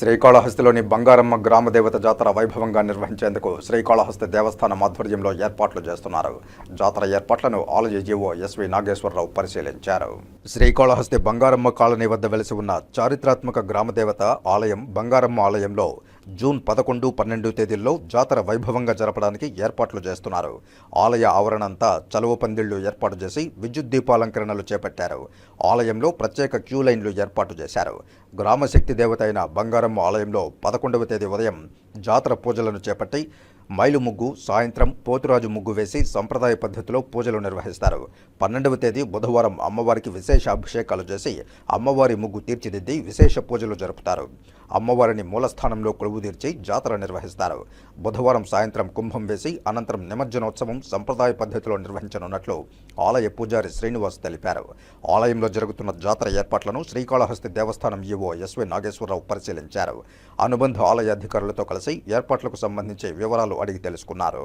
శ్రీకాళహస్తిలోని బంగారమ్మ గ్రామదేవత జాతర వైభవంగా నిర్వహించేందుకు శ్రీకాళహస్తి దేవస్థానం ఆధ్వర్యంలో ఏర్పాట్లు చేస్తున్నారు. జాతర ఏర్పాట్లను ఆలయ జీవో ఎస్వి నాగేశ్వరరావు పరిశీలించారు. శ్రీకాళహస్తి బంగారమ్మ కాలనీ వద్ద వెలిసి ఉన్న చారిత్రాత్మక గ్రామదేవత ఆలయం బంగారమ్మ ఆలయంలో జూన్ పదకొండు పన్నెండు తేదీల్లో జాతర వైభవంగా జరపడానికి ఏర్పాట్లు చేస్తున్నారు. ఆలయ ఆవరణంతా చలువ పందిళ్ళు ఏర్పాటు చేసి విద్యుత్ దీపాలంకరణలు చేపట్టారు. ఆలయంలో ప్రత్యేక క్యూ లైన్లు ఏర్పాటు చేశారు. గ్రామ శక్తి దేవత అయిన బంగారమ్మ ఆలయంలో పదకొండవ తేదీ ఉదయం జాతర పూజలను చేపట్టి మైలు ముగ్గు సాయంత్రం పోతురాజు ముగ్గు వేసి సంప్రదాయ పద్ధతిలో పూజలు నిర్వహిస్తారు. పన్నెండవ తేదీ బుధవారం అమ్మవారికి విశేష అభిషేకాలు చేసి అమ్మవారి ముగ్గు తీర్చిదిద్ది విశేష పూజలు జరుపుతారు. అమ్మవారిని మూలస్థానంలో కొలువు తీర్చి జాతర నిర్వహిస్తారు. బుధవారం సాయంత్రం కుంభం వేసి అనంతరం నిమజ్జనోత్సవం సంప్రదాయ పద్ధతిలో నిర్వహించనున్నట్లు ఆలయ పూజారి శ్రీనివాస్ తెలిపారు. ఆలయంలో జరుగుతున్న జాతర ఏర్పాట్లను శ్రీకాళహస్తి దేవస్థానం ఈవో ఎస్వి నాగేశ్వరరావు పరిశీలించారు. అనుబంధ ఆలయ అధికారులతో కలిసి ఏర్పాట్లకు సంబంధించి వివరాలు అడిగి తెలుసుకున్నారు.